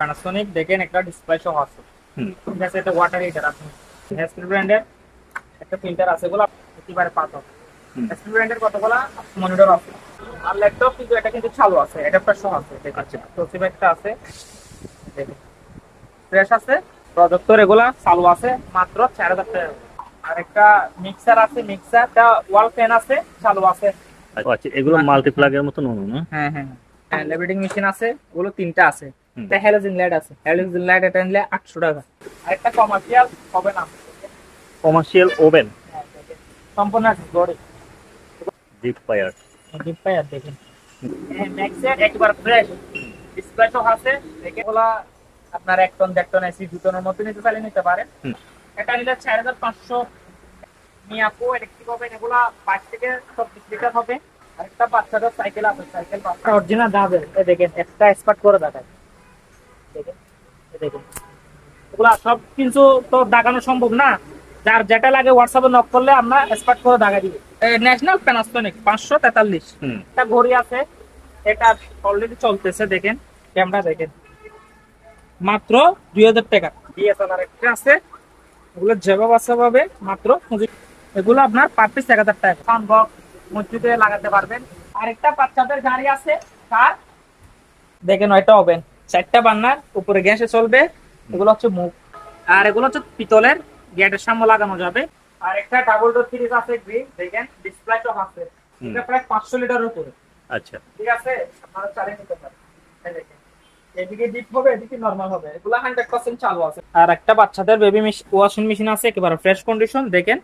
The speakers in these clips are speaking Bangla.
প্যানাসোনিক দেখেন একটা ডিসপ্লে সহ আছে ঠিক আছে এটা ওয়াটার হিটার আপনি হেসপিল ব্র্যান্ডের একটা প্রিন্টার আছে এগুলো একেবারে পাতল হুম। হেসপিল ব্র্যান্ডের কতগুলা? মনিটর আছে। আর ল্যাপটপ কিন্তু এটা কিন্তু চালু আছে প্রায় সহ আছে দেখেন। আচ্ছা। তোসিব একটা আছে দেখেন। ফ্রেশ আছে প্রজেক্টর এগুলা চালু আছে মাত্র চার হাজার টাকা। আর একটা মিক্সার আছে মিক্সারটা ওয়াল ফ্যান আছে চালু আছে। আচ্ছা এগুলো মাল্টিপ্লাগের হলো না? হ্যাঁ হ্যাঁ। লেভিটিং মেশিন আছে ওগুলো তিনটা আছে। একটা হ্যালোজেন লাইট আছে। হ্যালোজেন লাইট এটা নিলে আটশো টাকা। আর একটা কমার্শিয়াল হবে না। কমার্শিয়াল ওভেন হ্যাঁ, দেখেন। সম্পূর্ণ গড়ে। ডিপ ফায়ার ডিপ আর দেখেন। হ্যাঁ ম্যাক্সের একবার ফ্রেশ আছে দেখে ওগুলা আপনার এক টন দেড় টন এসি দু টনের মতো নিতে চাইলে নিতে পারেন। হুম। এটা নিলে চার হাজার পাঁচশো মিয়াপো ইলেকট্রিক হবে এগুলা পাঁচ থেকে চব্বিশ লিটার হবে। আরেকটা বাচ্চাদের সাইকেল আছে সাইকেল অরিজিনাল যাবে এই দেখেন একটা এক্সপার্ট করে দেখায়। দেখেন। এগুলা সব কিছু তো দেখানো সম্ভব না। যার যেটা লাগে হোয়াটসঅ্যাপে নক করলে আমরা এক্সপার্ট করে দেখা দিবে। ন্যাশনাল প্যানাসোনিক পাঁচশো তেতাল্লিশ। একটা ঘড়ি আছে। এটা অলরেডি চলতেছে দেখেন। ক্যামেরা দেখেন। মাত্র দুই হাজার টাকা। ডিএসএলআর একটা আছে। এগুলো যেভাবে আছে ভাবে মাত্র এগুলো আপনার পার পিস এক হাজার টাকা। সাউন্ড মসজিদে লাগাতে পারবেন। আরেকটা বাচ্চাদের গাড়ি আছে কার দেখেন ওইটা হবেন চারটা বান্নার উপরে গ্যাসে চলবে। এগুলো হচ্ছে মুখ। আর এগুলো হচ্ছে পিতলের গেটের সামনে লাগানো যাবে। আর একটা ডাবল ডোর ফ্রিজ আছে গ্রিন দেখেন ডিসপ্লে টপ আছে। এটা প্রায় পাঁচশো লিটার উপরে। আচ্ছা। ঠিক আছে? আপনারা চালিয়ে নিতে পারেন। দেখেন। এদিকে ডিপ হবে এদিকে নরমাল হবে। এগুলো হান্ড্রেড পার্সেন্ট চালু আছে। আর একটা বাচ্চাদের বেবি ওয়াশিং মেশিন আছে একেবারে ফ্রেশ কন্ডিশন দেখেন।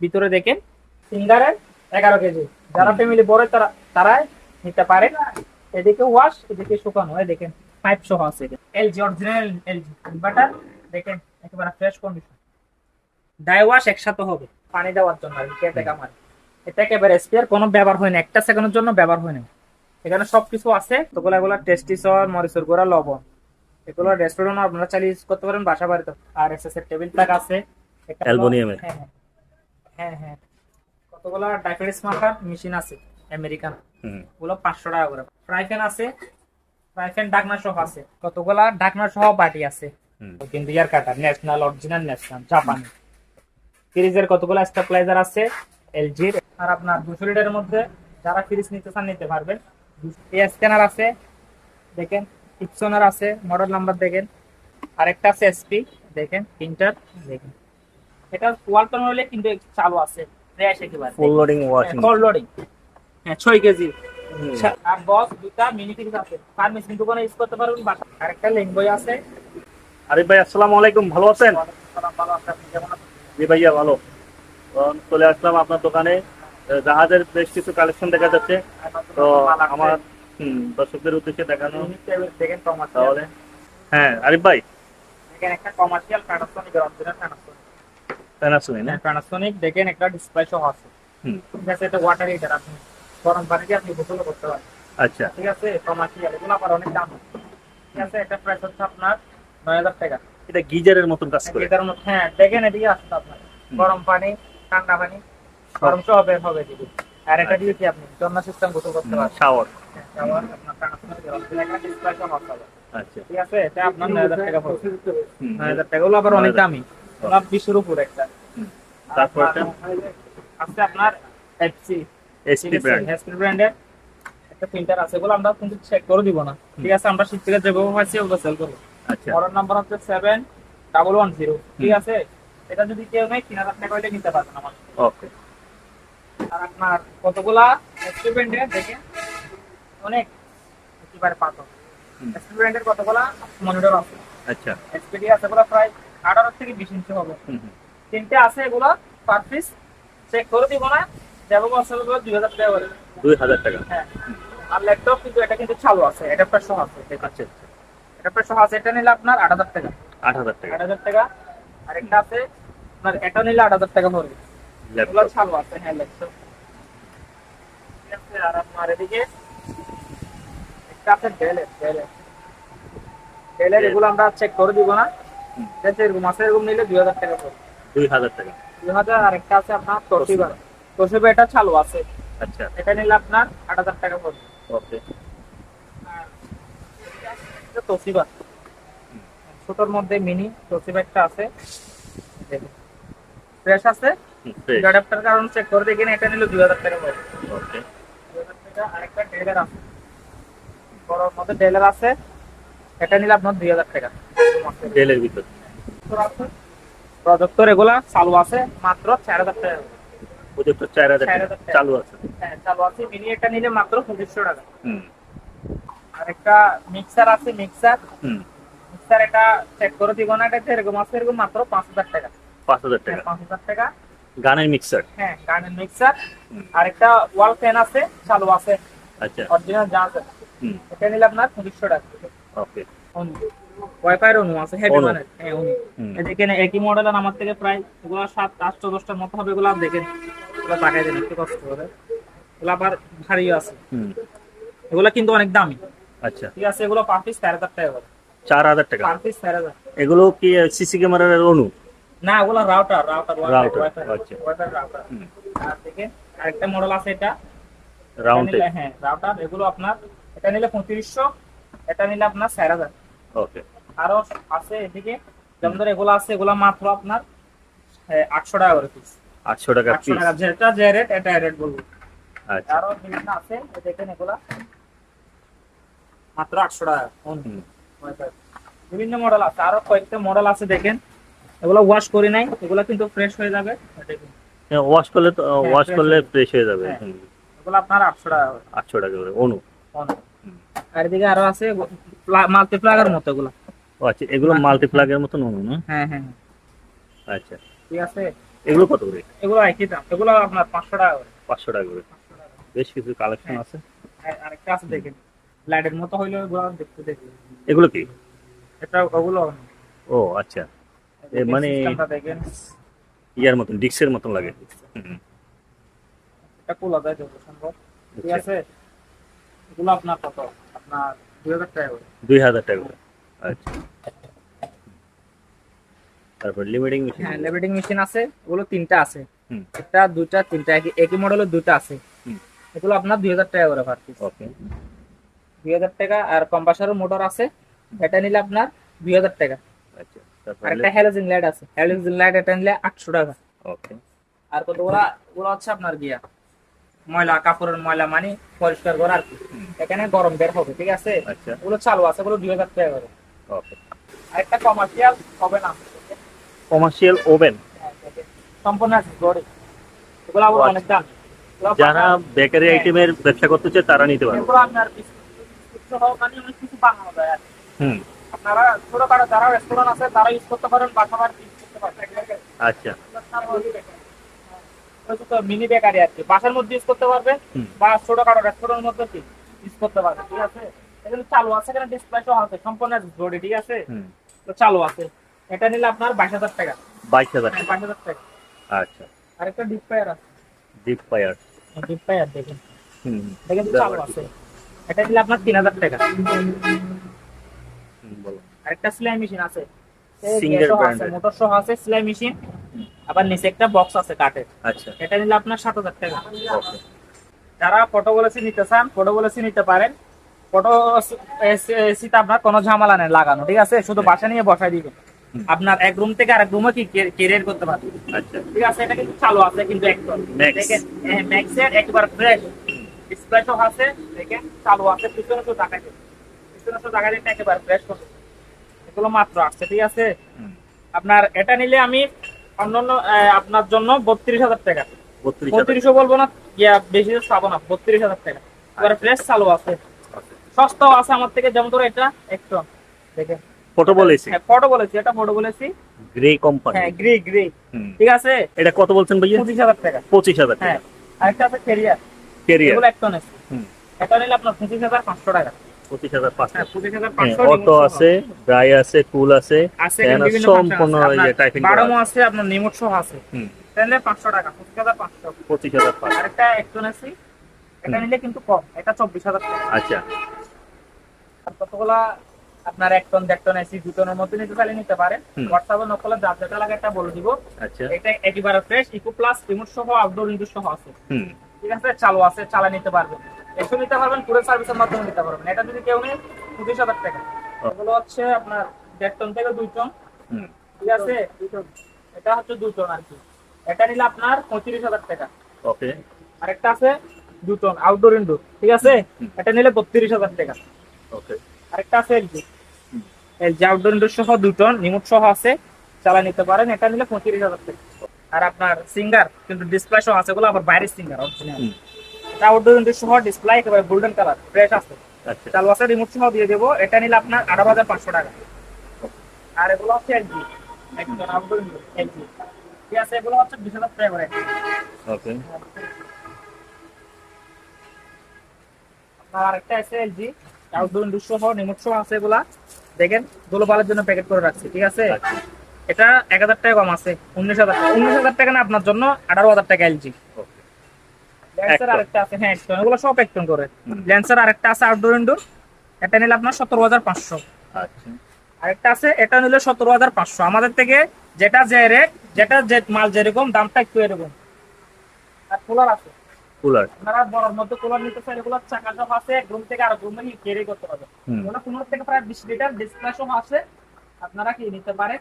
ভিতরে দেখেন সিঙ্গারের এগারো কেজি। যারা ফ্যামিলি বড় তারা তারাই নিতে পারে। এদিকে ওয়াশ এদিকে শুকানো হয় দেখেন। পাইপ সহ আছে এলজি অরিজিনাল এলজি ইনভার্টার দেখেন একেবারে ফ্রেশ কন্ডিশন ডাই ওয়াশ একসাথে হবে পানি দেওয়ার জন্য আর কি কেটে কামার এটা একেবারে স্পেয়ার কোনো ব্যবহার হয় না। একটা সেকেন্ডের জন্য ব্যবহার হয় না। এখানে সবকিছু আছে তোগুলো এগুলো টেস্টি সর মরিচুর গোড়া লবণ। এগুলো রেস্টুরেন্ট আপনারা চালিয়ে ইউজ করতে পারেন বাসা বাড়িতে। আর এস এস এর টেবিল প্যাক আছে। অ্যালুমিনিয়ামের। হ্যাঁ হ্যাঁ। কতগুলো ডাইফারিস মাখার মেশিন আছে আমেরিকান হুম। ওগুলো পাঁচশো টাকা করে। ফ্রাই প্যান আছে ফ্রাই ডাকনা সহ আছে। কতগুলা ডাকনা সহ বাটি আছে কিন্তু ইয়ার কাটা ন্যাশনাল অরিজিনাল ন্যাশনাল জাপানি ফ্রিজের কতগুলো স্টেবিলাইজার আছে? এলজির আর আপনার দুশো লিটারের মধ্যে যারা ফ্রিজ নিতে চান নিতে পারবেন। স্ক্যানার আছে। দেখেন ইপসোনার আছে মডেল নাম্বার দেখেন। আরেকটা আছে এসপি দেখেন প্রিন্টার দেখেন। এটা ওয়ালটন হলে কিন্তু চালু আছে। ফ্রেশ একেবারে। ফুল লোডিং ওয়াশিং কল লোডিং হ্যাঁ ছয় কেজি। আর বস দুটা মিনি ফ্রিজ আছে। দোকানে ইউজ করতে পারবেন বাসা আরেকটা লেঙ্গই আছে। আরিফ ভাই আসসালামু আলাইকুম ভালো আছেন? ভালো আছে কেমন আছেন? জি ভাইয়া ভালো। চলে আসলাম আপনার দোকানে। জাহাজের বেশ কিছু কালেকশন দেখা যাচ্ছে। তো আমার দর্শকদের উদ্দেশ্যে দেখানো। তাহলে হ্যাঁ আরিফ ভাই। দেখেন একটা কমার্শিয়াল প্যানাসোনিক প্যানাসোনিক প্যানাসোনিক দেখেন একটা ডিসপ্লে আছে। হুম। ঠিক আছে এটা ওয়াটার হিটার আপনি গরম পানি দিয়ে আপনি গোসল করতে পারেন। আচ্ছা। ঠিক আছে? কমার্শিয়াল এগুলো আবার অনেক দাম। ঠিক আছে? একটা প্রাইস হচ্ছে আপনার নয় হাজার টাকা। এটা গিজারের মতন কাজ করে? এটার মধ্যে হ্যাঁ দেখেন এদিকে আসতে আপনার। গরম পানি ঠান্ডা পানি গরম সহ বের হবে এদিকে। আর এটা দিয়ে কি আপনি জন্য সিস্টেম গোসল করতে পারবেন? শাওয়ার আবার আপনার display সহ আছে। আচ্ছা। ঠিক আছে? এটা আপনার নয় হাজার টাকা পড়বে। নয় হাজার টাকা। ওগুলো আবার অনেক দামি। ওগুলো বিশের উপর একটা। তারপর আছে আপনার এফসি এসপি ব্র্যান্ড হেসপিল ব্র্যান্ডের একটা প্রিন্টার আছে ওগুলো আমরা কিন্তু চেক করে দিব না। ঠিক আছে আমরা শীত থেকে যেভাবে পাচ্ছি ওগুলো সেল করব। আচ্ছা। অর্ডার নাম্বার হচ্ছে সেভেন ডাবল ওয়ান জিরো ঠিক আছে? এটা যদি কেউ নেই তিন হাজার টাকা হলে নিতে পারবেন আমার ওকে আর আপনার কতগুলা এসপি ব্র্যান্ডের দেখেন অনেক একেবারে হুম। এসপি ব্র্যান্ডের কতগুলা মনিটর আছে? আচ্ছা। এসপিডি আছে এগুলো প্রায় আঠারো থেকে বিশ ইঞ্চি হবে। তিনটে আছে এগুলো পার পিস চেক করে দিব না। যেভাবে আছে ওগুলো দুই হাজার টাকা করে। দুই হাজার টাকা। হ্যাঁ। আর ল্যাপটপ কিন্তু এটা কিন্তু চালু আছে এটা সহ আছে আচ্ছা সহ আছে এটা নিলে আপনার আট হাজার টাকা। আট হাজার টাকা। আট হাজার টাকা। আর একটা আছে আপনার এটা নিলে আট হাজার টাকা পড়বে এগুলো চালু আছে হ্যাঁ ল্যাপটপ আর আপনার এদিকে একটা আছে ডেলের ডেলের ডেলের এগুলো আমরা চেক করে দিব না। এরকম আছে এরকম নিলে দুই হাজার টাকা পড়বে দুই হাজার টাকা। দুই হাজার আর একটা আছে আপনার তোশিবা তোশিবা এটা চালু আছে। আচ্ছা। এটা নিলে আপনার আট হাজার টাকা পড়বে। ওকে। আর ছোটর মধ্যে মিনি তোসিব একটা আছে। ফ্রেশ আছে? অ্যাডাপ্টার কারণ চেক করে দেখেন এটা নিল দুই হাজার টাকা পড়বে। ওকে দুই হাজার টাকা আরেকটা ডেলার আছে। বড়র মধ্যে আছে। এটা নিলে আপনার দুই হাজার টাকা। ডেলের ভিতর। প্রজেক্টর এগুলা চালু আছে মাত্র চার হাজার টাকা। প্রজেক্টর চার হাজার চালু আছে। হ্যাঁ চালু আছে। মিনি এটা নিলে মাত্র পঁচিশশো টাকা। হুম। আর একটা মিক্সার আছে মিক্সার হুম। মিক্সার এটা চেক করে দিব না এটা এরকম আছে এরকম মাত্র পাঁচ হাজার টাকা। পাঁচ হাজার হ্যাঁ, টাকা পাঁচ হাজার টাকা। গানের মিক্সার হ্যাঁ গানের মিক্সার। আর একটা ওয়াল ফ্যান আছে চালু আছে। আচ্ছা। অরিজিনাল যা আছে। এটা নিলে আপনার পঁচিশশো টাকা। ওকে। ওয়াইফাই অনু আছে হেভি অনু। মানে হ্যাঁ অনু দেখেন একই মডেলের আমার থেকে প্রায় এগুলো সাত আটশো দশটার মতো হবে এগুলো দেখেন। এগুলো তাকাই দেন একটু কষ্ট করে। এগুলো আবার ভারী আছে। এগুলো কিন্তু অনেক দামি। আচ্ছা। ঠিক আছে এগুলো পার পিস চার হাজার টাকা করে। চার হাজার টাকা? পার পিস চার হাজার। এগুলো কি সিসি ক্যামেরার অনু? না ওগুলো রাউটার রাউটার ওয়াইফাই আচ্ছা। রাউটার। আর আরেকটা মডেল আছে এটা। রাউন্ড হ্যাঁ রাউটার। এগুলো আপনার এটা নিলে পঁয়ত্রিশশো এটা নিলে আপনার চার হাজার। ওকে। আরও আছে এদিকে যেমন ধর এগুলো আছে এগুলো মাত্র আপনার আটশো টাকা করে পিস আটশো টাকা পিস যেটা যে রেট এটা রেট বলব। আচ্ছা। আরও বিভিন্ন আছে দেখেন এগুলা। মাত্র আটশো টাকা। বিভিন্ন মডেল আছে আরও কয়েকটা মডেল আছে দেখেন। এগুলো ওয়াশ করি নাই এগুলো কিন্তু ফ্রেশ হয়ে যাবে। দেখুন। ওয়াশ করলে তো ওয়াশ করলে ফ্রেশ হয়ে যাবে। হ্যাঁ। এগুলো আপনার আটশো টাকা। আটশো টাকা করে অনু। আর এদিকে আরও আছে মাল্টিপ্লাগার মতো এগুলো। আচ্ছা এগুলো মাল্টিপ্লাগের মতন অনু না? হ্যাঁ হ্যাঁ হ্যাঁ। আচ্ছা। ঠিক আছে? এগুলো কত করে? এগুলো একই দাম। এগুলো আপনার পাঁচশো টাকা করে। পাঁচশো টাকা করে। বেশ কিছু কালেকশন হ্যাঁ। আছে। আরেকটা আছে দেখেন। লাইটের মতো হইলে এগুলো দেখতে দেখি এগুলো কি? এটা ওগুলো ও আচ্ছা। মানে- ইয়ার মতন ডিক্সের মতন লাগে। এটা খোলা যায় যত সম্ভব। ঠিক আচ্ছা। আছে? এগুলো আপনার কত? আপনার দুই হাজার টাকা দুই হাজার টাকা আচ্ছা। তারপর লিমিটিং মেশিন হ্যাঁ লেভেটিং মেশিন আছে ওগুলো তিনটা আছে। হুম। একটা দুইটা তিনটা একই একই মডেলের দুইটা আছে। হুম। এগুলো আপনার দুই হাজার টাকা করে পার পিস ওকে দুই হাজার টাকা আর কম্পাসারের মোটর আছে। এটা নিলে আপনার দুই হাজার টাকা। আচ্ছা তারপর আর একটা হ্যালোজিন লাইট আছে। হ্যালোজিন লাইট এটা নিলে আটশো টাকা। ওকে আর কত ওরা ওরা হচ্ছে আপনার গিয়া। ময়লা কাপড়ের ময়লা মানে পরিষ্কার করা আর কি। এখানে গরম বের হবে ঠিক আছে? আচ্ছা। ওগুলো চালু আছে ওগুলো দুই হাজার টাকা করে। ওকে আর একটা কমার্শিয়াল হবে না। কমার্শিয়াল ওভেন সম্পূর্ণ আছে। অনেক দাম। যারা বেকারি হ্যাঁ। আইটেমের ব্যবসা করতে চায় তারা নিতে পারবে। হুম। আপনারা ছোটখাটো যারা রেস্টুরেন্ট আছে তারা ইউজ করতে পারেন বা খাবার করতে পারেন। আচ্ছা। মিনি বেকারি বাসার মধ্যে ইউজ করতে পারবে বা ছোটখাটো রেস্টুরেন্টের মধ্যে কি ইউজ করতে পারবে ঠিক আছে? এখানে চালু আছে এখানে ডিসপ্লে সহ আছে সম্পূর্ণ জোড়ে ঠিক আছে? তো চালু আছে। এটা নিলে আপনার বাইশ হাজার টাকা। বাইশ হাজার হ্যাঁ বাইশ হাজার টাকা। আচ্ছা। আর একটা ডিপ ফায়ার আছে ডিপ ফায়ার ডিপ ফায়ার দেখেন। হুম দেখেন তো চালু আছে। এটা নিলে আপনার তিন হাজার টাকা। আরেকটা সেলাই মেশিন আছে। brand এর। মোটর সহ আছে সেলাই মেশিন। আবার নিচে একটা বক্স আছে কাঠের। আচ্ছা। এটা নিলে আপনার সাত হাজার টাকা। যারা ফটো বলেছি নিতে চান ফটো বলেছি নিতে পারেন। ফটো এসিতে আপনার কোনো ঝামেলা নেই লাগানো ঠিক আছে? শুধু বাসা নিয়ে বসাই দিবেন। আপনার এক রুম থেকে আরেক রুমে কি ক্যারিয়ার করতে পারবে? আচ্ছা। ঠিক আছে এটা কিন্তু চালু আছে কিন্তু একদম। দেখেন ম্যাক্সের একবার ফ্রেশ আছে দেখেন চালু আছে পিছনে তো যায় পিছনে তো যায় একেবারে ফ্রেশ এগুলো মাত্র আসছে ঠিক আছে? আপনার এটা নিলে আমি অন্যান্য আপনার জন্য বত্রিশ হাজার টাকা। বত্রিশও বলব না ইয়া বেশি পাবো না বত্রিশ হাজার টাকা। এবারে ফ্রেশ চালু আছে। সস্তাও আছে আমার থেকে যেমন ধরো এটা একটু দেখেন। ফটো বলেছি হ্যাঁ ফটো বলেছি এটা ফটো বলেছি গ্রে কোম্পানি হ্যাঁ গ্রে গ্রে ঠিক আছে? এটা কত বলছেন ভাইয়া? পঁচিশ হাজার টাকা। পঁচিশ হাজার হ্যাঁ টাকা আরেকটা আছে ক্যারিয়ার ক্যারিয়ার এগুলো এক টন আছে হুম। এটা নিলে আপনার পঁচিশ হাজার পাঁচশো টাকা। হ্যাঁ হ্যাঁ, অটো আছে ড্রাই আছে টুল আছে সম্পূর্ণ টাইপিং আছে। আপনার নিমোট সহ আছে। তাহলে পাঁচশো টাকা পঁচিশ হাজার পাঁচশো। পঁচিশ হাজার পাঁচশো। আরেকটা একটন আছে এটা নিলে কিন্তু কম এটা চব্বিশ হাজার টাকা। আচ্ছা। কতগুলা আপনার এক টন দেড় টন এসি দু টনের মধ্যে নিতে চাইলে নিতে পারেন। হোয়াটসঅ্যাপে নকলে যার যেটা লাগে একটা বলে দিব। আচ্ছা। এটা একেবারে ফ্রেশ ইকো প্লাস রিমোট সহ আউটডোর ইনডোর সহ আছে। ঠিক আছে চালু আছে চালা নিতে পারবেন। এসে নিতে পারবেন পুরো সার্ভিসের মাধ্যমে নিতে পারবেন। এটা যদি কেউ নেই পঁচিশ হাজার টাকা। এগুলো হচ্ছে আপনার দেড় টন থেকে দুই টন। ঠিক আছে? এটা হচ্ছে দুই টন আর কি। এটা নিলে আপনার পঁয়ত্রিশ হাজার টাকা। ওকে। আরেকটা আছে দু টন আউটডোর ইনডোর ঠিক আছে? এটা নিলে বত্রিশ হাজার টাকা। ওকে। আরেকটা আছে এলজি। ইনডোর সহ দু টন রিমোট সহ আছে চালা নিতে পারেন। এটা নিলে পঁয়ত্রিশ হাজার টাকা। আর আপনার সিঙ্গার কিন্তু ডিসপ্লে সহ আছে ওগুলো আবার বাইরের সিঙ্গার অরিজিনাল এটা আউটডোর ইনডোর সহ ডিসপ্লে একেবারে গোল্ডেন কালার ফ্রেশ আছে। আচ্ছা। চালু আছে রিমোট সহ দিয়ে দেবো। এটা নিলে আপনার আঠারো হাজার পাঁচশো টাকা। আর এগুলো হচ্ছে এলজি একজন আউটডোর ইনডোর এলজি ঠিক আছে এগুলো হচ্ছে বিশ হাজার টাকা করে। ওকে। আপনার আরেকটা আছে এলজি আউটডোর ইনডোর সহ রিমোট সহ আছে এগুলা। দেখেন গ্লোবালের জন্য প্যাকেট করে রাখছি ঠিক আছে? এটা এক হাজার টাকা কম আছে উনিশ হাজার টাকা। উনিশ হাজার টাকা না আপনার জন্য আঠারো হাজার টাকা এলজি। আরেকটা আছে হ্যাঁ একটন এগুলো সব একটন করে। হুম। ল্যান্সার আরেকটা আছে আউটডোর ইনডোর এটা নিলে আপনার সতেরো হাজার পাঁচশো। আচ্ছা। আরেকটা আছে এটা নিলে সতেরো হাজার পাঁচশো। আমাদের থেকে যেটা যে রেট যেটা যে মাল যেরকম দামটা একটু এরকম। আর কুলার আছে। কুলার আপনারা বড়র মধ্যে কুলার নিতে চাই এগুলো চাকা সহ আছে এক রুম থেকে আর রুমে ক্যারি করতে হবে। ওগুলো পনেরো থেকে প্রায় বিশ লিটার ডিসপ্লে সহ আছে আপনারা কি নিতে পারেন।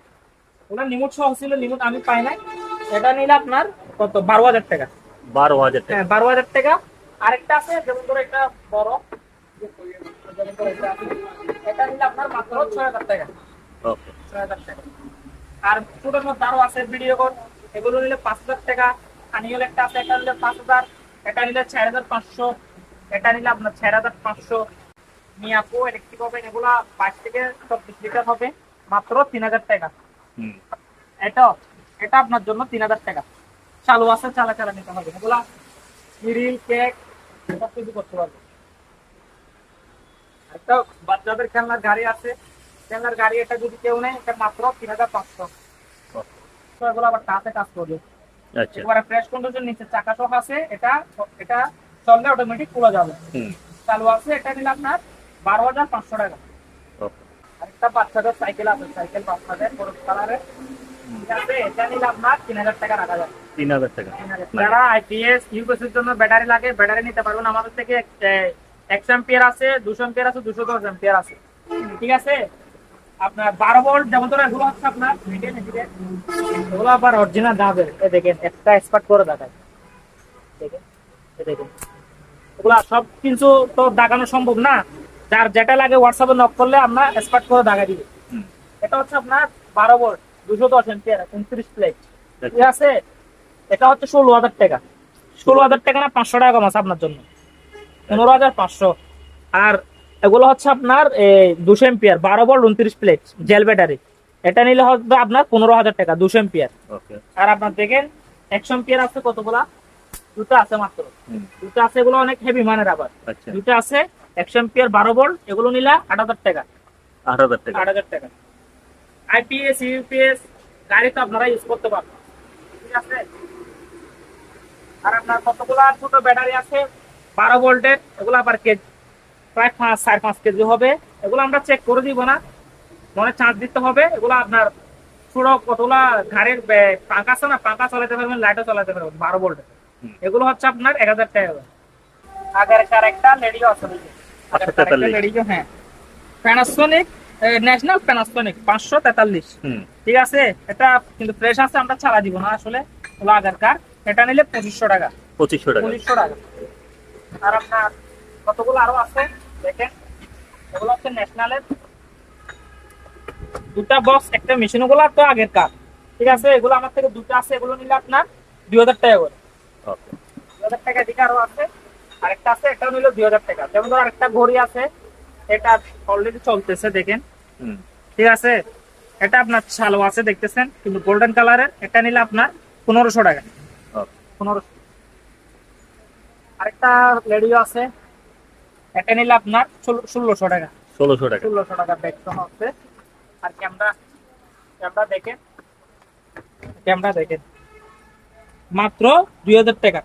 ওগুলো নিমুট সহ ছিল নিমুট আমি পাই নাই। এটা নিলে আপনার কত? বারো হাজার টাকা। বারো হাজার টাকা। হ্যাঁ বারো হাজার টাকা। আরেকটা আছে যেমন ধরো একটা বড়। এটা নিলে আপনার মাত্র ছয় হাজার টাকা। ওকে। ছয় হাজার টাকা। আর ছোটোর মধ্যে আরও আছে ভিডিও কোড এগুলো নিলে পাঁচ হাজার টাকা। আনিওল একটা আছে এটা নিলে পাঁচ হাজার। এটা নিলে চার হাজার পাঁচশো এটা নিলে আপনার চার হাজার পাঁচশো। মিয়াপো ইলেকট্রিক হবে এগুলা পাঁচ থেকে চব্বিশ লিটার হবে মাত্র তিন হাজার টাকা। এটা এটা আপনার জন্য তিন হাজার টাকা। চালু আছে চালা চালা নিতে হবে। এগুলা গ্রিল কেক সব কিছু করতে পারবে। একটা বাচ্চাদের খেলনার গাড়ি আছে। খেলনার গাড়ি এটা যদি কেউ নেয় এটা মাত্র তিন হাজার পাঁচশো। তো এগুলো আবার কাছে কাজ করবে। আচ্ছা। কন্ডিশন নিচে চাকা সহ আছে এটা এটা চললে অটোমেটিক খুলে যাবে। চালু আছে এটা নিলে আপনার বারো হাজার পাঁচশো টাকা। আরেকটা বাচ্চাদের সাইকেল আছে সাইকেল বাচ্চাদের হলুদ কালারের। এটা নিলে আপনার তিন হাজার টাকা রাখা যাবে। তিন হাজার টাকা। যারা আইপিএস ইউপিএস এর জন্য ব্যাটারি লাগে ব্যাটারি নিতে পারবেন। আমাদের থেকে একশো এম্পিয়ার আছে দুশো এম্পিয়ার আছে দুশো দশ এম্পিয়ার আছে। ঠিক আছে? আপনার বারো যেমন এগুলো হচ্ছে আপনার। অরিজিনাল একটা এক্সপার্ট করে দেখায়। সব কিছু তো দেখানো সম্ভব না। যার যেটা লাগে হোয়াটসঅ্যাপে নক করলে আমরা এক্সপার্ট করে দেখা দিবে। এটা হচ্ছে আপনার বারো ভোল্ট দুশো দশ উনত্রিশ প্লেট ঠিক আছে? এটা হচ্ছে ষোলো হাজার টাকা। ষোলো হাজার টাকা না, পাঁচশো টাকা কম আছে আপনার জন্য। পনেরো হাজার পাঁচশো। আর এগুলো হচ্ছে আপনার দুশো এম্পিয়ার বারো বল উনত্রিশ প্লেট জেল ব্যাটারি এটা নিলে হবে আপনার পনেরো হাজার টাকা দুশো এম্পিয়ার। আর আপনার দেখেন একশো এম্পিয়ার আছে কতগুলা? দুটো আছে মাত্র। দুটো আছে এগুলো অনেক হেভি মানের আবার। আচ্ছা। দুটো আছে একশো এম্পিয়ার বারো ভোল্ট এগুলো নিলে আট হাজার টাকা। আট হাজার টাকা। আট হাজার টাকা। আইপিএস ইউপিএস গাড়ি তো আপনারা ইউজ করতে পারবেন। ঠিক আছে? আর আপনার কতগুলা ছোট ব্যাটারি আছে? বারো ভোল্টের এগুলো আবার কেজি প্রায় পাঁচ সাড়ে পাঁচ কেজি হবে। এগুলো আমরা চেক করে দিব না। মনে চার্জ দিতে হবে। এগুলো আপনার ছোট কতগুলা ঘাড়ের পাঙ্খা আছে না? পাঙ্খা চালাতে পারবেন লাইটও চালাতে পারবেন বারো হুম। এগুলো হচ্ছে আপনার এক হাজার টাকা আগের কার একটা লেডিও আছে একটা লেডিও হ্যাঁ। প্যানাসোনিক ন্যাশনাল প্যানাসোনিক পাঁচশো তেতাল্লিশ। ঠিক আছে? এটা কিন্তু ফ্রেশ আছে আমরা চালা দিব না আসলে। ওগুলো আগের কার। এটা নিলে পঁচিশশো টাকা। পঁচিশশো টাকা। পঁচিশশো টাকা। আর আপনার কতগুলো আরও আছে? দেখেন এগুলো হচ্ছে ন্যাশনালের দুটা বক্স একটা মেশিন ওগুলো তো আগের কার। ঠিক আছে? এগুলো আমার থেকে দুটো আছে এগুলো নিলে আপনার দুই হাজার টাকা করে। দুই হাজার টাকা এদিকে আরও আছে। আরেকটা আছে এটাও নিল দুই হাজার টাকা। যেমন ধর আরেকটা ঘড়ি আছে এটা অলরেডি চলতেছে দেখেন। হুম। ঠিক আছে? এটা আপনার ছালো আছে দেখতেছেন? কিন্তু গোল্ডেন কালারের এটা নিলে আপনার পনেরোশো টাকা। পনেরোশো। আরেকটা লেডিও আছে এটা নিলে আপনার ষোলোশো টাকা। ষোলোশো টাকা। ষোলোশো টাকা ব্যাগ সহ আছে। আর ক্যামেরা ক্যামেরা দেখেন। ক্যামেরা দেখেন। মাত্র দুই হাজার টাকা।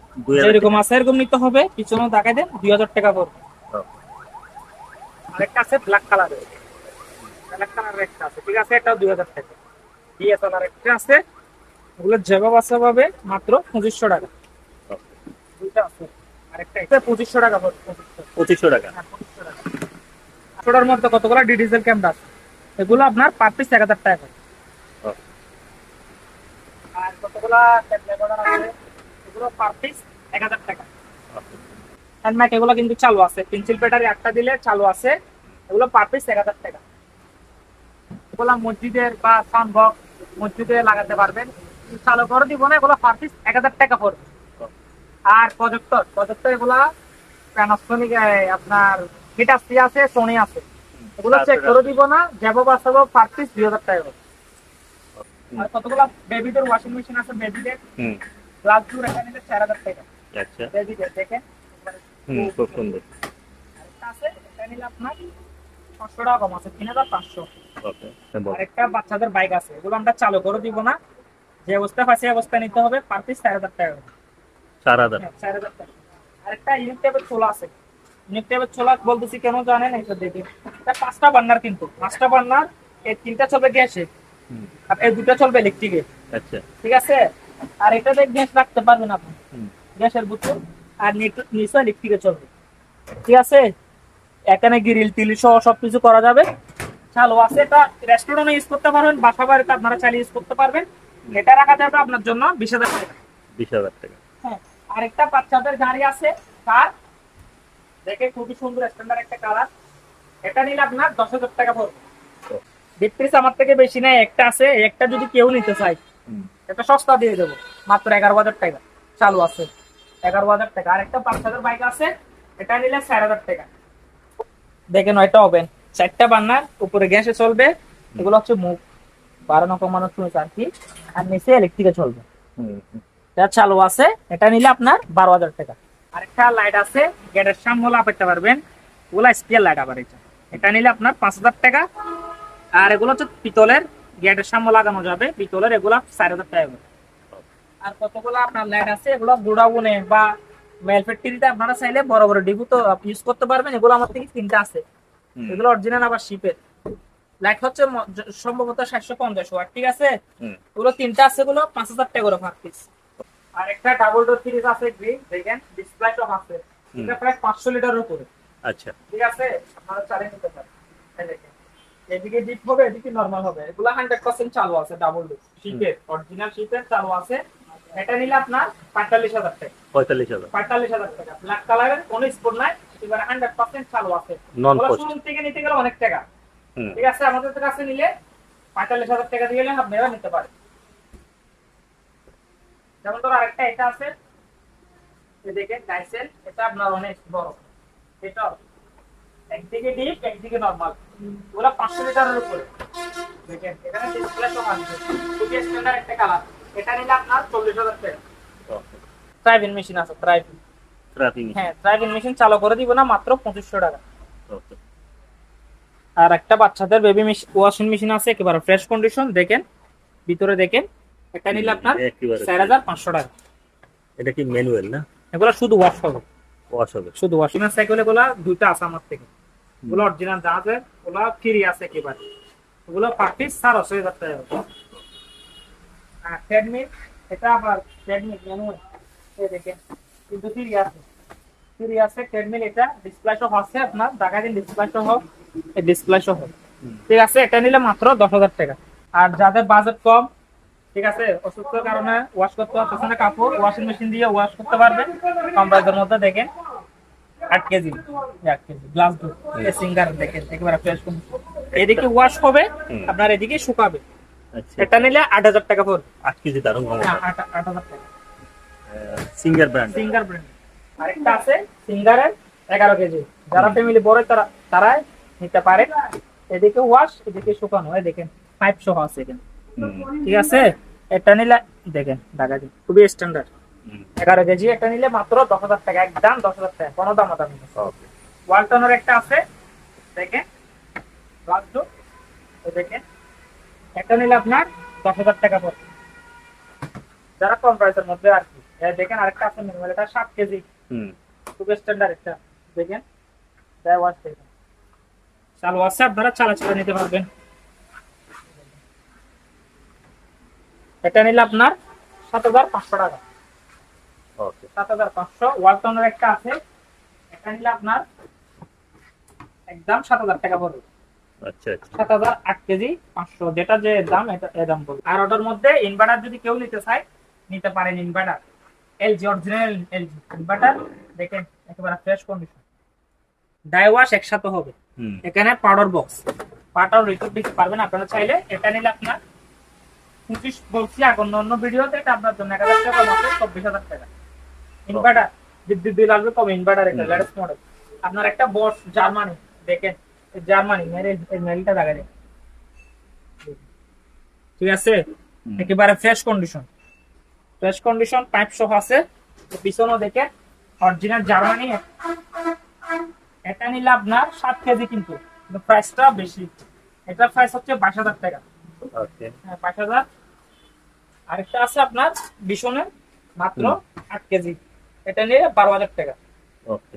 এরকম আছে এরকম নিতে হবে। পিছনে দেখাই দেন দুই হাজার টাকা পড়বে। আরেকটা আছে ব্ল্যাক কালারের ব্ল্যাক কালারের একটা আছে। ঠিক আছে এটাও দুই হাজার টাকা। ডিএসএলআর একটা আছে। ওগুলো যেভাবে আছে ভাবে মাত্র পঁচিশশো টাকা। দুইটা আছে। আরেকটা পঁচিশশো টাকা পড়বে। পঁচিশশো টাকা। ছোটার মধ্যে কতগুলো ডিজিটাল ক্যামেরা আছে এগুলো আপনার পার পিস এক হাজার টাকা আর কতগুলা আছে? এগুলো পার পিস এক হাজার টাকা। হ্যান্ডম্যাক এগুলো কিন্তু চালু আছে। পেন্সিল ব্যাটারি একটা দিলে চালু আছে। এগুলো পার পিস এক হাজার টাকা। এগুলো মসজিদের বা সাউন্ড বক্স মসজিদে লাগাতে পারবেন। চালু করে দিব না এগুলো পার পিস এক হাজার টাকা পড়বে। আর প্রজেক্টর প্রজেক্টর এগুলা প্যানাসোনিক আপনার হিটাসি আছে সোনি আছে। এগুলো চেক করে দিব না যাব বাসাবো পার পিস দুই হাজার টাকা। আর কতগুলো বেবিদের ওয়াশিং মেশিন আছে বেবিদের গ্লাস এখানে চার হাজার টাকা। আচ্ছা। বেবিদের দেখেন। হুম খুব সুন্দর। আছে এটা আপনার পাঁচশো টাকা কম আছে তিন হাজার পাঁচশো। হ্যাঁ, আরেকটা বাচ্চাদের বাইক আছে এগুলো আমরা চালু করে দিব না। যে অবস্থা পাচ্ছে অবস্থা নিতে হবে পার পিস চার হাজার টাকা চার হাজার। হ্যাঁ, চার হাজার টাকা। আরেকটা ইউনিট টাইপের ছোলা আছে। ইউনিট টাইপের ছোলা বলতেছি কেন জানেন? এটা দেখি। এটা পাঁচটা বান্নার কিন্তু। পাঁচটা বান্নার এই তিনটা চলবে গ্যাসে। আর এই দুটো চলবে ইলেকট্রিকে আচ্ছা। ঠিক আছে? আর এটাতে গ্যাস রাখতে পারবেন আপনি। গ্যাসের বোতল। আর নিচে ইলেকট্রিকে চলবে। ঠিক আছে? এখানে গ্রিল টিল সহ সবকিছু করা যাবে। চালু আছে। এটা রেস্টুরেন্টে ইউজ করতে পারবেন। বাসা বাড়িতে আপনারা চাইলে ইউজ করতে পারবেন। এটা রাখা যাবে আপনার জন্য বিশ হাজার টাকা। বিশ হাজার টাকা। হ্যাঁ। আরেকটা বাচ্চাদের গাড়ি আছে কার দেখে খুবই সুন্দর স্ট্যান্ডার্ড একটা কালার এটা নিলে আপনার দশ হাজার টাকা পড়বে। ডিপ্রিস আমার থেকে বেশি নাই একটা আছে একটা যদি কেউ নিতে চায় এটা সস্তা দিয়ে দেবো মাত্র এগারো হাজার টাকা চালু আছে। এগারো হাজার টাকা। আর একটা বাচ্চাদের বাইক আছে এটা নিলে চার হাজার টাকা। দেখেন এটা হবেন চারটা বান্নার উপরে গ্যাসে চলবে এগুলো হচ্ছে মুখ। বাড়ানো কমানো চুঁচ আর কি আর নিচে ইলেকট্রিকে চলবে। এটা চালু আছে। এটা নিলে আপনার বারো হাজার টাকা। আরেকটা লাইট আছে গেটের সামনে লাগাতে পারবেন। ওগুলা স্পিয়ার লাইট আবার এটা। এটা নিলে আপনার পাঁচ হাজার টাকা। আর এগুলো হচ্ছে পিতলের গেটের সামনে লাগানো যাবে। পিতলের এগুলা চার হাজার টাকা আর কতগুলো আপনার লাইট আছে এগুলো গোডাউনে বা মেল ফ্যাক্টরিতে আপনারা চাইলে বড় বড় ডিবু তো ইউজ করতে পারবেন। এগুলো আমার থেকে তিনটা আছে। এগুলো অরিজিনাল আবার শিপের লাইট হচ্ছে সম্ভবত সাতশো পঞ্চাশ ওয়াট ঠিক আছে? ওগুলো তিনটা আছে গুলো পাঁচ হাজার টাকা করে পার পিস আর একটা ডাবল ডোর সিরিজ আছে গ্রিন দেখেন ডিসপ্লে টপ আছে। এটা প্রায় পাঁচশো লিটারের উপরে। আচ্ছা। ঠিক আছে? আপনারা চালিয়ে নিতে পারেন। এই দেখেন। এদিকে ডিপ হবে এদিকে নরমাল হবে। এগুলো হান্ড্রেড পার্সেন্ট চালু আছে ডাবল ডোর শিপের অরিজিনাল শিপের চালু আছে। এটা নিলে আপনার পঁয়তাল্লিশ হাজার টাকা। পঁয়তাল্লিশ হাজার। পঁয়তাল্লিশ হাজার টাকা। ব্ল্যাক কালারের কোনো স্পোর্ট নাই এবার হান্ড্রেড পার্সেন্ট চালু আছে। নন শোরুম থেকে নিতে গেলে অনেক টাকা। ঠিক আছে? আমাদের কাছে নিলে পঁয়তাল্লিশ হাজার টাকা দিয়ে গেলে আপনারা নিতে পারেন। যেমন ধরো আরেকটা এটা আছে। দেখেন ডাইসেল এটা আপনার অনেক বড়। এটা একদিকে ডিপ একদিকে নরমাল। ওগুলা পাঁচশো লিটারের উপরে। দেখেন এখানে ডিসপ্লে সব আছে। স্ট্যান্ডার্ড একটা কালার এটা নিলে আপনার চল্লিশ হাজার টাকা। মেশিন আছে ট্রাফিং হ্যাঁ মেশিন চালু করে দিব না মাত্র পঁচিশশো টাকা। আর একটা বাচ্চাদের বেবি ওয়াশিং মেশিন আছে একেবারে ফ্রেশ কন্ডিশন দেখেন ভিতরে দেখেন। এটা নিলে আপনার চার হাজার পাঁচশো টাকা। এটা কি ম্যানুয়াল না? এগুলো শুধু ওয়াশ হবে। ওয়াশ হবে। শুধু ওয়াশিং সাইকেল এগুলো দুইটা আছে আমার থেকে। ওগুলো অরিজিনাল যা আছে ওগুলো ফ্রি আছে একেবারে। ওগুলো পার পিস হাজার টাকা আর ট্রেডমিল এটা আবার ট্রেডমিল ম্যানুয়াল এই দেখেন কিন্তু ফ্রি আছে। ফ্রি আছে ট্রেডমিল এটা ডিসপ্লে সহ আছে আপনার দেখা দিন ডিসপ্লে সহ ডিসপ্লে সহ। ঠিক আছে এটা নিলে মাত্র দশ হাজার টাকা। আর যাদের বাজেট কম ঠিক আছে? অসুস্থর কারণে ওয়াশ করতে পারতেছে না কাপড়। ওয়াশিং মেশিন দিয়ে ওয়াশ করতে পারবেন কম প্রাইসের মধ্যে দেখেন আট কেজি। আট কেজি গ্লাস ডোর সিঙ্গার দেখেন একেবারে ফ্রেশ এদিকে ওয়াশ হবে আপনার এদিকে শুকাবে। আচ্ছা। এটা নিলে আট হাজার টাকা পড়বে। আট কেজি কম হ্যাঁ, আট হাজার টাকা। সিঙ্গার ব্র্যান্ড সিঙ্গার ব্র্যান্ড আরেকটা আছে সিঙ্গারের এগারো কেজি। যারা ফ্যামিলি বড় তারা তারাই নিতে পারে। এদিকে ওয়াশ এদিকে শুকানো। দেখেন পাইপ সহ আছে এখানে। ঠিক আছে? এটা নিলে দেখেন ঢাকা খুবই স্ট্যান্ডার্ড এগারো কেজি এটা নিলে মাত্র দশ হাজার টাকা একদম দশ হাজার টাকা কোনো দাম দাম ওয়ালটনের একটা আছে দেখেন এই দেখেন এটা নিলে আপনার দশ হাজার টাকা পড়বে। যারা কম প্রাইসের মধ্যে আর কি দেখেন আরেকটা আছে মিনিমাল এটা সাত কেজি। হুম। খুব স্ট্যান্ডার্ড একটা দেখেন দেয় ওয়াশ দেখেন চালু আছে আপনারা চালা চালা নিতে পারবেন। এটা নিলে আপনার সাত হাজার পাঁচশো টাকা। সাত হাজার পাঁচশো। ওয়ালটনের একটা আছে। এটা নিলে আপনার একদম সাত হাজার টাকা পড়বে। আচ্ছা আচ্ছা। সাত হাজার আট কেজি পাঁচশো। যেটা যে দাম এটা এ দাম বলব আর ওটার মধ্যে ইনভার্টার যদি কেউ নিতে চায় নিতে পারেন inverter LG original LG. Inverter দেখেন একেবারে ফ্রেশ কন্ডিশন ডাই ওয়াশ একসাথে হবে। এখানে পাউডার বক্স পাউডার রিকোড দিতে পারবেন। আপনারা চাইলে এটা নিলে আপনার পঁচিশ বলছি আর অন্য ভিডিওতে এটা আপনার জন্য এক হাজার টাকা মাত্র চব্বিশ হাজার টাকা। ইনভার্টার বিদ্যুৎ বিল আসবে কম ইনভার্টার একটা লেটেস্ট মডেল আপনার একটা বস জার্মানি দেখেন জার্মানি মেরে মেলটা দেখা যায়। ঠিক আছে? একেবারে fresh condition fresh condition pipe সহ আছে। পিছনও দেখে অরিজিনাল জার্মানি। এটা নিলে আপনার সাত কেজি কিন্তু। প্রাইসটা বেশি। এটার প্রাইস হচ্ছে বাইশ হাজার টাকা। হ্যাঁ বাইশ হাজার। আরেকটা আছে আপনার বিশনের মাত্র আট কেজি। এটা নিয়ে বারো হাজার টাকা। ওকে।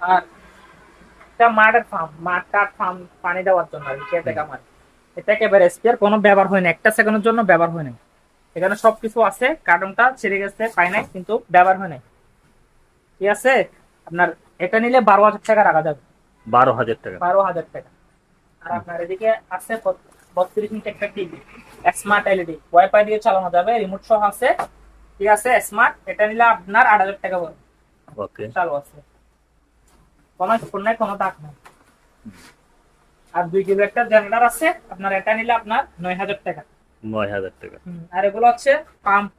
আর এটা মাঠের ফার্ম মাঠ কাঠ ফার্ম পানি দেওয়ার জন্য আর কি কেটে কামার এটা একেবারে স্পেয়ার কোনো ব্যবহার হয় না একটা সেকেন্ডের জন্য ব্যবহার হয় না এখানে সবকিছু আছে কার্টনটা ছিঁড়ে গেছে পাই নাই কিন্তু ব্যবহার হয় নাই। ঠিক আছে? আপনার এটা নিলে বারো হাজার টাকা রাখা যাবে। বারো হাজার টাকা। বারো হাজার টাকা। আর আপনার এদিকে আছে বত্রিশ ইঞ্চ একটা টিভি স্মার্ট এলইডি ওয়াইফাই দিয়ে চালানো যাবে রিমোট সহ আছে। ঠিক আছে স্মার্ট এটা নিলে আপনার আট হাজার টাকা পড়বে। ওকে। চালু আছে। কোনো ফোন কোনো দাগ নাই। আর দুই কিলো একটা জেনারেটর আছে আপনার এটা নিলে আপনার নয় হাজার টাকা। নয় হাজার টাকা। আর এগুলো হচ্ছে পাম্প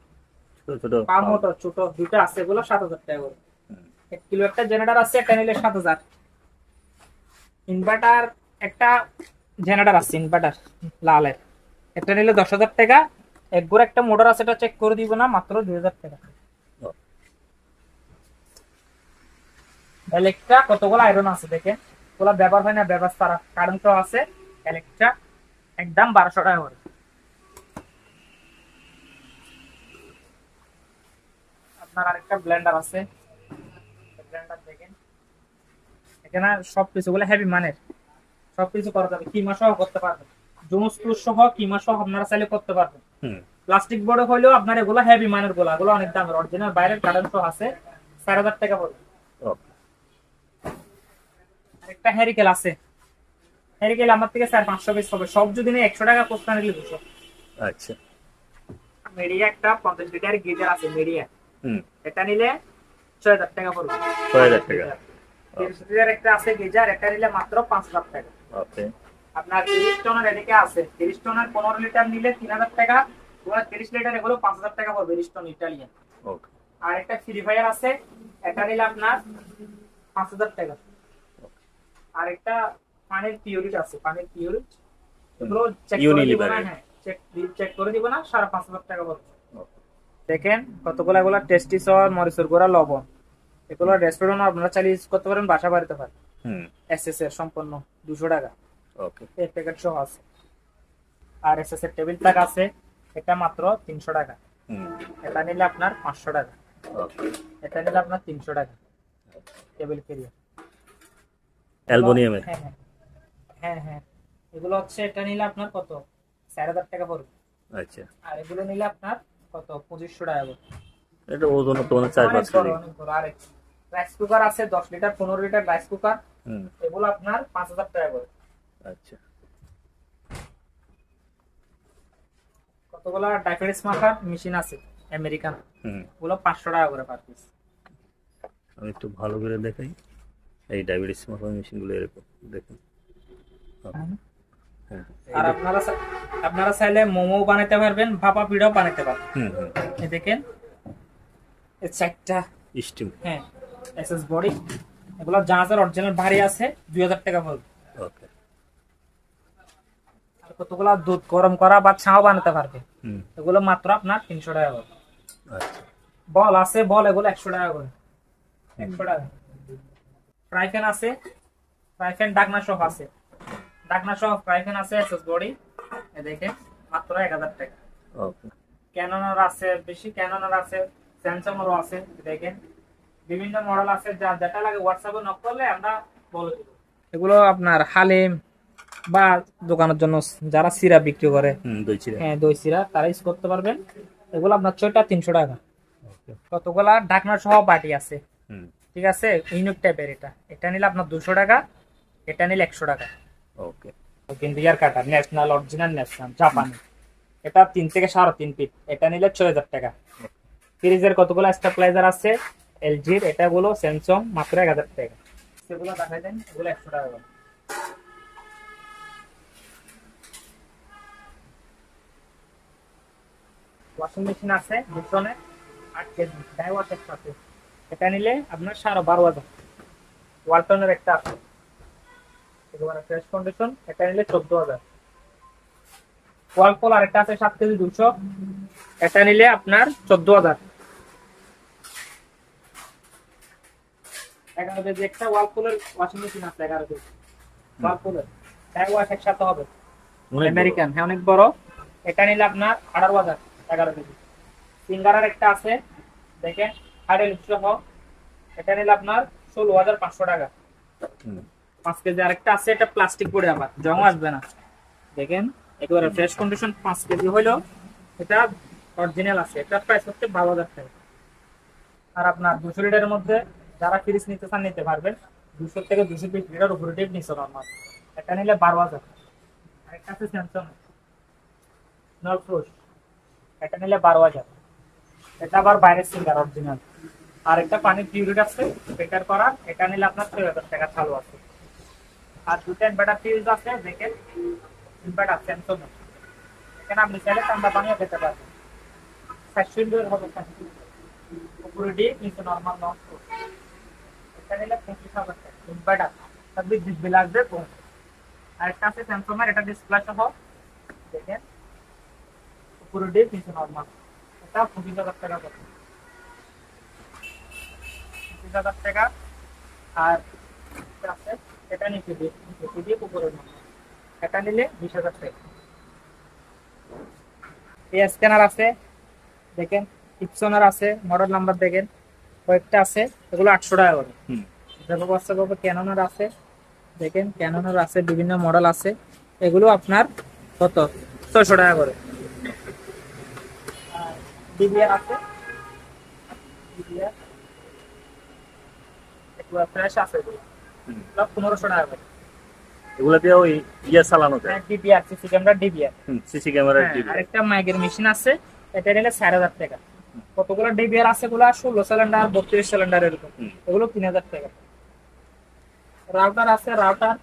ছোট ছোট পাম্প মোটর ছোট দুইটা আছে এগুলো সাত হাজার টাকা করে। এক কিলো একটা জেনারেটর আছে এটা নিলে সাত হাজার। ইনভার্টার একটা জেনারেটর আছে ইনভার্টার লালের। এটা নিলে দশ হাজার টাকা, এক গোড় একটা মোটর আছে, এটা চেক করে দিব না, মাত্র দুই হাজার টাকা। ইলেকট্রা কতগুলো আয়রন আছে দেখেন? ওগুলো ব্যবহার হয় না ব্যবস্থা কারেন্ট আছে ইলেকট্রা একদম বারোশো টাকা করে। আপনার আরেকটা ব্লেন্ডার আছে। ব্লেন্ডার দেখেন। এখানে সবকিছু গুলো হেভি মানের। সবকিছু করা যাবে। কিমা সহ করতে পারবেন জুমুস টুস সহ কিমা সহ আপনারা চাইলে করতে পারবেন। প্লাস্টিক বোর্ডে হলেও আপনার এগুলো হেভি মানেরগুলো। এগুলো অনেক দামের। অরিজিনাল বাইরের কারেন্ট সহ আছে। চার হাজার টাকা পড়বে। একটা হ্যারিকেল আছে। হ্যারিকেল আমার থেকে স্যার পাঁচশো পিস হবে। সব যদি না একশো টাকা কোস্তা নিলে দুশো। আচ্ছা। মিডিয়া একটা পঞ্চাশ লিটার গিজার আছে মিডিয়া হুম। এটা নিলে ছয় হাজার টাকা পড়বে। ছয় হাজার টাকা। তিরিশ লিটার একটা আছে গিজার। এটা নিলে মাত্র পাঁচ হাজার টাকা। ওকে আপনার তিরিশ টনের এদিকে আছে। তিরিশ টনের পনেরো লিটার নিলে তিন হাজার টাকা। তোমার তিরিশ লিটার এগুলো পাঁচ হাজার টাকা পড়বে তিরিশ টন ইটালিয়ান। ওকে। আর একটা ফ্রি ফায়ার আছে। এটা নিলে আপনার পাঁচ হাজার টাকা। আর একটা পানির পিউরিট আছে। পানির পিউরিট। এগুলো চেক করে দিব না এর। হ্যাঁ। চেক চেক করে দিব না সাড়ে পাঁচ হাজার টাকা পড়বে। দেখেন কতগুলো এগুলো টেস্টি সর মরিচুর গুঁড়া লবণ। এগুলো রেস্টুরেন্ট আপনারা চালিয়ে ইউজ করতে পারেন বাসা বাড়িতে পারেন। হুম। এস এস এর সম্পূর্ণ দুশো টাকা। ওকে এই প্যাকেট সহ আছে। আর এস এস এর টেবিল প্যাক আছে এটা মাত্র তিনশো টাকা। হুম। এটা নিলে আপনার পাঁচশো টাকা। ওকে এটা নিলে আপনার তিনশো টাকা। টেবিল ক্যারিয়ার অ্যালবোনিয়ামের হ্যাঁ হ্যাঁ। হ্যাঁ হ্যাঁ। এগুলো হচ্ছে এটা নিলে আপনার কত? চার হাজার টাকা পড়বে। আচ্ছা। আর এগুলো নিলে আপনার কত? পঁচিশশো টাকা পড়বে। এটা ওজন তো মানে চার অনেক পাঁচ কেজি। অনেক। আর রাইস কুকার আছে দশ লিটার পনেরো লিটার রাইস কুকার এগুলো আপনার পাঁচ হাজার টাকা করে। আচ্ছা। কতগুলো ডাইফেরিস মাখার মেশিন আছে আমেরিকান? হুম। ওগুলো পাঁচশো টাকা করে পার পিস আমি একটু ভালো করে দেখাই। এই ডায়াবেটিস মাপা মেশিনগুলো এরকম দেখুন। হ্যাঁ। আর আপনারা আপনারা চাইলে মোমো বানাতে পারবেন ভাপা পিঠাও বানাতে পারবেন। দেখেন চারটা স্টিম। হ্যাঁ এসএস বডি। এগুলো জাহাজের অরিজিনাল ভারী আছে দুই হাজার টাকা পড়বে কতগুলো দুধ গরম করা বা ছাও বানাতে পারবে এগুলো মাত্র আপনার তিনশো টাকা করে। আচ্ছা। বল আছে বল এগুলো একশো টাকা করে। একশো টাকা। ফ্রাই প্যান আছে ফ্রাই প্যান ডাকনা সহ আছে। ডাকনা সহ ফ্রাই প্যান আছে এসএস বডি। এ দেখে মাত্র এক হাজার টাকা। ওকে। ক্যাননের আছে বেশি ক্যাননের আছে স্যামসাংয়েরও আছে দেখেন। বিভিন্ন মডেল আছে যা যেটা লাগে হোয়াটসঅ্যাপে নক করলে আমরা বলে দেবো। এগুলো আপনার হালিম বা দোকানের জন্য যারা সিরা বিক্রি করে হুম দই চিরা হ্যাঁ দই সিরা তারা ইউজ করতে পারবেন। এগুলো আপনার ছয়টা তিনশো টাকা। ওকে। কতগুলা? ঢাকনা সহ বাটি আছে। হুম। ঠিক আছে? ইউনিক টাইপের এটা। এটা নিলে আপনার দুশো টাকা এটা নিলে একশো টাকা। ওকে। ইন্ডিয়ার কাটা ন্যাশনাল অরিজিনাল ন্যাশনাল জাপানি এটা তিন থেকে সাড়ে তিন ফিট এটা নিলে ছয় হাজার টাকা। ফ্রিজের কতগুলো স্টেবিলাইজার আছে? এলজির এটা গুলো স্যামসাং মাত্র এক হাজার টাকা। সেগুলো দেখাই দেন, এগুলো একশো টাকা করে। ওয়াশিং মেশিন আছে দুশনে আট কেজি। ডাই ওয়াশ একটা আছে। এটা নিলে আপনার সাড়ে বারো হাজার। ওয়ালটনের একটা আছে। একেবারে ফ্রেশ কন্ডিশন এটা নিলে চোদ্দ হাজার। ওয়ালপল আরেকটা আছে সাত কেজি দুশো এটা নিলে আপনার চোদ্দ হাজার। এগারো কেজি একটা ওয়ালপুলের ওয়াশিং মেশিন আছে এগারো ডাই ওয়াশ একসাথে হবে। আমেরিকান হ্যাঁ অনেক বড়। এটা নিলে আপনার আঠারো হাজার এগারো কেজি সিঙ্গারার একটা আছে দেখেন হাইডেল সহ এটা নিলে আপনার ষোলো হাজার পাঁচশো টাকা। হুম। পাঁচ কেজি আরেকটা আছে এটা প্লাস্টিক পড়ে আবার জং আসবে না। দেখেন একেবারে ফ্রেশ কন্ডিশন পাঁচ কেজি হইল। এটা অরিজিনাল আছে এটা প্রাইস হচ্ছে বারো হাজার টাকা। আর আপনার দুশো লিটারের মধ্যে যারা ফ্রিজ নিতে চান, নিতে পারবেন। দুশো থেকে দুশো বিশ লিটার উপরে টিপ নিচ্ছে নর্মাল এটা নিলে বারো হাজার। আরেকটা আছে স্যামসাং নলফ্রুশ এটা নিলে বারো হাজার। এটা আবার বাইরের সিঙ্গার অরিজিনাল আর একটা পানি পিউরিট আছে, বেকার করার এটা নিলে আপনার ছয় হাজার টাকা চালু আছে। আর দুটো ইনভার্টার ফিউজ আছে, দেখেন। ইনভার্টার স্যামসং এখানে আপনি চাইলে ঠান্ডা পানিও খেতে পারবেন। ইন্ডোর হবে। উপরে দিয়ে নিচে নর্মাল নন নিলে পঁচিশ হাজার টাকা ইনভার্টার তার বিদ্যুৎ বিল আসবে কম আর আছে এটা ডিসপ্লে সহ। দেখেন। নিচে নর্মাল এটা টাকা আছে দিয়ে নিলে বিশ হাজার টাকা। স্ক্যানার আছে। দেখেন ইপসনের আছে মডেল নাম্বার দেখেন। কয়েকটা আছে এগুলো আটশো টাকা করে। হুম। ব্যাপক ক্যাননের আছে। দেখেন ক্যাননের আছে বিভিন্ন মডেল আছে। এগুলো আপনার কত? ছয়শো টাকা করে। ডিবিআর আছে। ডিবিআর ফ্রেশ আছে। পনেরোশো টাকা করে। এগুলো দিয়ে ওই ইয়ে চালানো যায়। DVR CC camera DVR CC camera হ্যাঁ, আরেকটা মাইকের মেশিন আছে। এটা নিলে চার হাজার টাকা। কতগুলো ডিবিআর আছে গুলো ষোলো সিলিন্ডার বত্রিশ সিলিন্ডার এরকম। এগুলো তিন হাজার টাকা। রাউটার আছে রাউটার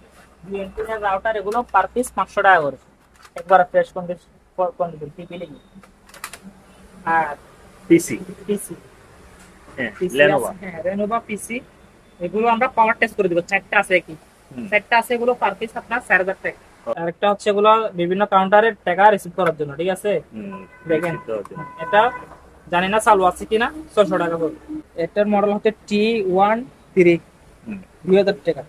বিএনপির রাউটার এগুলো পার পিস পাঁচশো টাকা করে। একবার ফ্রেশ কন্ডিশন কন্ডিশন পিপিলি আর পিসি পিসি হ্যাঁ লেনোভা হ্যাঁ রেনোভা পিসি এগুলো আমরা পাওয়ার টেস্ট করে দিব। চারটা আছে কি। চারটা আছে এগুলো পার পিস আপনার চার হাজার টাকা। আরেকটা হচ্ছে এগুলো বিভিন্ন কাউন্টারে টাকা রিসিভ করার জন্য ঠিক আছে? দেখেন। এটা জানি না চালু আছে কিনা ছশো টাকা পড়বে এটার মডেল হচ্ছে টি ওয়ান থ্রি দুই হাজার টাকা।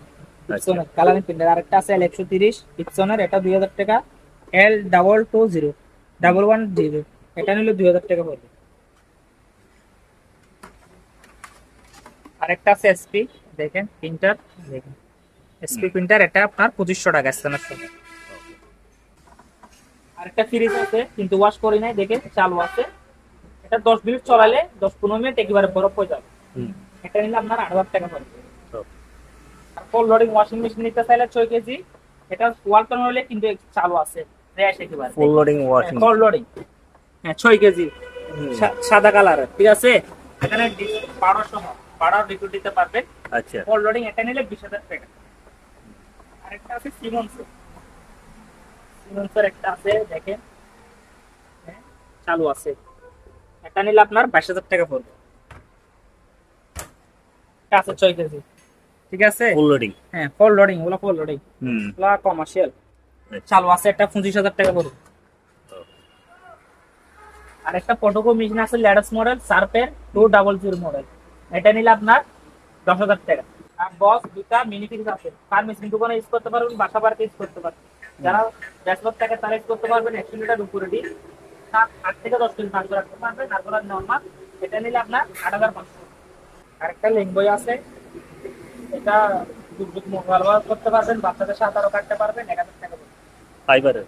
ইপসনের কালারিং প্রিন্টার আরেকটা আছে এল একশো তিরিশ ইপসনের এটা দুই হাজার টাকা। L double two zero double one zero এটা নিলে দুই হাজার টাকা পড়বে। আরেকটা আছে এসপি দেখেন প্রিন্টার দেখেন। এসপি প্রিন্টার এটা আপনার পঁচিশশো টাকা স্ক্যানার সঙ্গে আরেকটা ফ্রিজ আছে কিন্তু ওয়াশ করি নাই দেখে চালু আছে। এটা দশ মিনিট চলালে দশ পনেরো মিনিট একেবারে বরফ হয়ে যাবে। হুম, এটা নিলে আপনার আট হাজার টাকা পড়বে। তো, আর ফুল লোডিং ওয়াশিং মেশিন নিতে চাইলে ছয় কেজি এটা ওয়ালটন হলে কিন্তু চালু আছে ফ্রেশ একেবারে। Full loading washing full loading হ্যাঁ ছয় কেজি। সাদা কালার ঠিক আছে? এখানে বারো সহ বারো লিকুইড দিতে পারবে আচ্ছা। ফুল লোডিং এটা নিলে বিশ হাজার টাকা। আরেকটা আছে সিমন্স সিমন্সের একটা আছে দেখেন। হ্যাঁ, চালু আছে। এটা নিলে আপনার বাইশ হাজার টাকা পড়বে। আছে ছয় কেজি। ঠিক আছে? ফুল লোডিং হ্যাঁ ফুল লোডিং ওগুলো ফুল লোডিং হুম। ওগুলো কমার্শিয়াল চালু আছে একটা পঁচিশ হাজার টাকা পড়বে। আর একটা ফটোকো মেশিন আছে লেটেস্ট মডেল সার্পের টু ডাবল জিরো মডেল এটা নিলে আপনার দশ হাজার টাকা। আর বস দুটা মিনি ফ্রিজ আছে। তার মেশিন দোকানে ইউজ করতে পারবেন বাসা বাড়িতে ইউজ করতে পারবেন। যারা ব্যাচলর থাকে তারা ইউজ করতে পারবেন একশো লিটার উপরে সাত আট থেকে দশ মাংস রাখতে পারবেন। আর নর্মাল এটা নিলে আপনার আট হাজার পাঁচশো। আরেকটা লিঙ্গই আছে। এটা দুর্যোগ ব্যবহার করতে পারবেন। বাচ্চাদের সাঁতারও কাটতে পারবেন। এক হাজার টাকা ফাইবারের